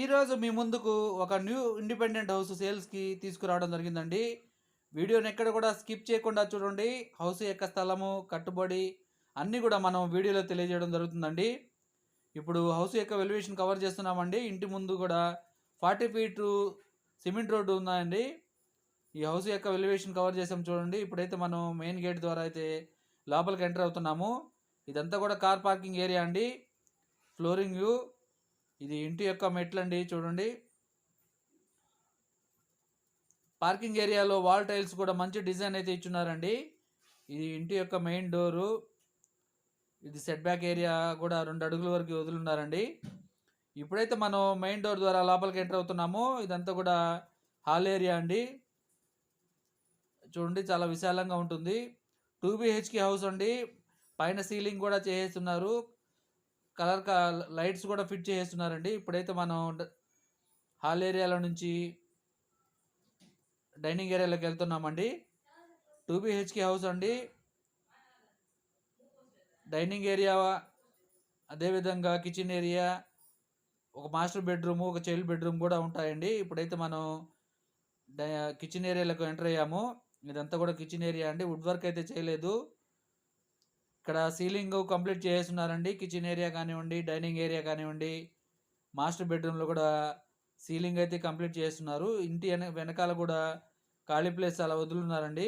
ఈరోజు మీ ముందుకు ఒక న్యూ ఇండిపెండెంట్ హౌస్ సేల్స్కి తీసుకురావడం జరిగిందండి. వీడియోని ఎక్కడ కూడా స్కిప్ చేయకుండా చూడండి. హౌస్ యొక్క స్థలము కట్టుబడి అన్నీ కూడా మనం వీడియోలో తెలియజేయడం జరుగుతుందండి. ఇప్పుడు హౌస్ యొక్క వెల్యువేషన్ కవర్ చేస్తున్నామండి. ఇంటి ముందు కూడా ఫార్టీ ఫీట్ సిమెంట్ రోడ్డు ఉందండి. ఈ హౌస్ యొక్క వెల్యువేషన్ కవర్ చేసాం చూడండి. ఇప్పుడైతే మనం మెయిన్ గేట్ ద్వారా అయితే లోపలికి ఎంటర్ అవుతున్నాము. ఇదంతా కూడా కార్ పార్కింగ్ ఏరియా అండి. Flooring view. ఇది ఇంటి యొక్క మెట్లు అండి చూడండి. పార్కింగ్ ఏరియాలో వాల్ టైల్స్ కూడా మంచి డిజైన్ అయితే ఇచ్చున్నారండి. ఇది ఇంటి యొక్క మెయిన్ డోరు. ఇది సెట్ బ్యాక్ ఏరియా కూడా రెండు అడుగుల వరకు వదులున్నారండి. ఇప్పుడైతే మనం మెయిన్ డోర్ ద్వారా లోపలికి ఎంటర్ అవుతున్నాము. ఇదంతా కూడా హాల్ ఏరియా అండి. చూడండి చాలా విశాలంగా ఉంటుంది. టూ బిహెచ్కే హౌస్ అండి. పైన సీలింగ్ కూడా చేసేస్తున్నారు. కలర్ లైట్స్ కూడా ఫిట్ చేసేస్తున్నారండి. ఇప్పుడైతే మనం హాల్ ఏరియాలో నుంచి డైనింగ్ ఏరియాలోకి వెళ్తున్నామండి. టూ బిహెచ్కే హౌస్ అండి. డైనింగ్ ఏరియా అదేవిధంగా కిచెన్ ఏరియా ఒక మాస్టర్ బెడ్రూమ్ ఒక చైల్డ్ బెడ్రూమ్ కూడా ఉంటాయండి. ఇప్పుడైతే మనం డై కిచెన్ ఏరియాలకు ఎంటర్ అయ్యాము. ఇదంతా కూడా కిచెన్ ఏరియా అండి. వుడ్ వర్క్ అయితే చేయలేదు. ఇక్కడ సీలింగ్ కంప్లీట్ చేస్తున్నారండి. కిచెన్ ఏరియా కానివ్వండి డైనింగ్ ఏరియా కానివ్వండి. మాస్టర్ బెడ్రూమ్లో కూడా సీలింగ్ అయితే కంప్లీట్ చేస్తున్నారు. ఇంటి వెనకాల కూడా ఖాళీ ప్లేస్ అలా వదులున్నారండి.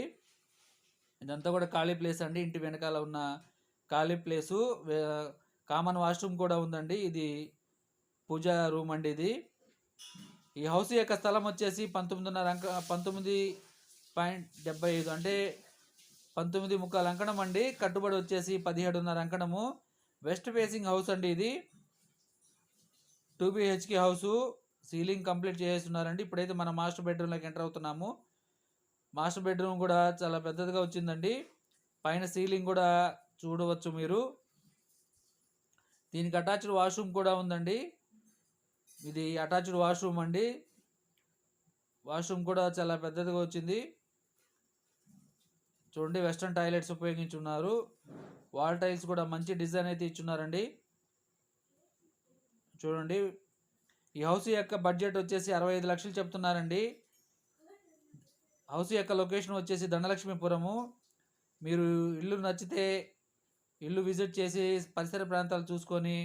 ఇదంతా కూడా ఖాళీ ప్లేస్ అండి. ఇంటి వెనకాల ఉన్న ఖాళీ ప్లేసు. కామన్ వాష్రూమ్ కూడా ఉందండి. ఇది పూజా రూమ్ అండి ఇది. ఈ హౌస్ యొక్క స్థలం వచ్చేసి పంతొమ్మిదిన్నర అంక పంతొమ్మిది పాయింట్ డెబ్బై ఐదు. అంటే పంతొమ్మిది ముక్కల అంకణం అండి. కట్టుబడి వచ్చేసి పదిహేడున్నర అంకణము. వెస్ట్ ఫేసింగ్ హౌస్ అండి ఇది. Two BHK house ceiling complete చేసేస్తున్నారండి. ఇప్పుడైతే మనం మాస్టర్ బెడ్రూమ్లోకి ఎంటర్ అవుతున్నాము. మాస్టర్ బెడ్రూమ్ కూడా చాలా పెద్దదిగా వచ్చిందండి. పైన సీలింగ్ కూడా చూడవచ్చు మీరు. దీనికి అటాచ్డ్ వాష్రూమ్ కూడా ఉందండి. ఇది అటాచ్డ్ వాష్రూమ్ అండి. వాష్రూమ్ కూడా చాలా పెద్దదిగా వచ్చింది. చూడండి వెస్ట్రన్ టాయిలెట్స్ ఉపయోగించున్నారు. వాల్ టైల్స్ కూడా మంచి డిజైన్ అయితే ఇచ్చున్నారండి. చూడండి. ఈ హౌస్ యొక్క బడ్జెట్ వచ్చేసి అరవై ఐదు లక్షలు చెప్తున్నారండి. హౌస్ యొక్క లొకేషన్ వచ్చేసి దండలక్ష్మీపురము. మీరు ఇల్లు నచ్చితే ఇల్లు విజిట్ చేసి పరిసర ప్రాంతాలు చూసుకొని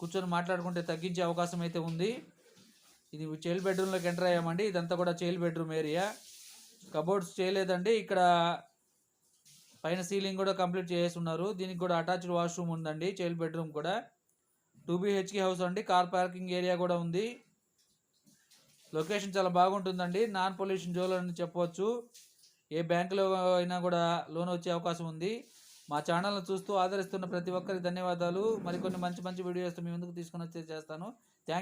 కూర్చొని మాట్లాడుకుంటే తగ్గించే అవకాశం అయితే ఉంది. ఇది చైల్డ్ బెడ్రూమ్లోకి ఎంటర్ అయ్యామండి. ఇదంతా కూడా చైల్డ్ బెడ్రూమ్ ఏరియా. కబోర్డ్స్ చేయలేదండి. ఇక్కడ పైన సీలింగ్ కూడా కంప్లీట్ చేస్తున్నారు దీనికి కూడా అటాచ్డ్ వాష్రూమ్ ఉందండి. చైల్డ్ బెడ్రూమ్ కూడా. టూ బిహెచ్కే హౌస్ అండి. కార్ పార్కింగ్ ఏరియా కూడా ఉంది. లొకేషన్ చాలా బాగుంటుందండి. నాన్ పొల్యూషన్ జోన్ అని చెప్పవచ్చు ఏ బ్యాంకులో అయినా కూడా లోన్ వచ్చే అవకాశం ఉంది. మా ఛానల్ని చూస్తూ ఆదరిస్తున్న ప్రతి ఒక్కరికి ధన్యవాదాలు. మరికొన్ని మంచి మంచి వీడియోస్ మీ ముందుకు తీసుకొని వచ్చే చేస్తాను.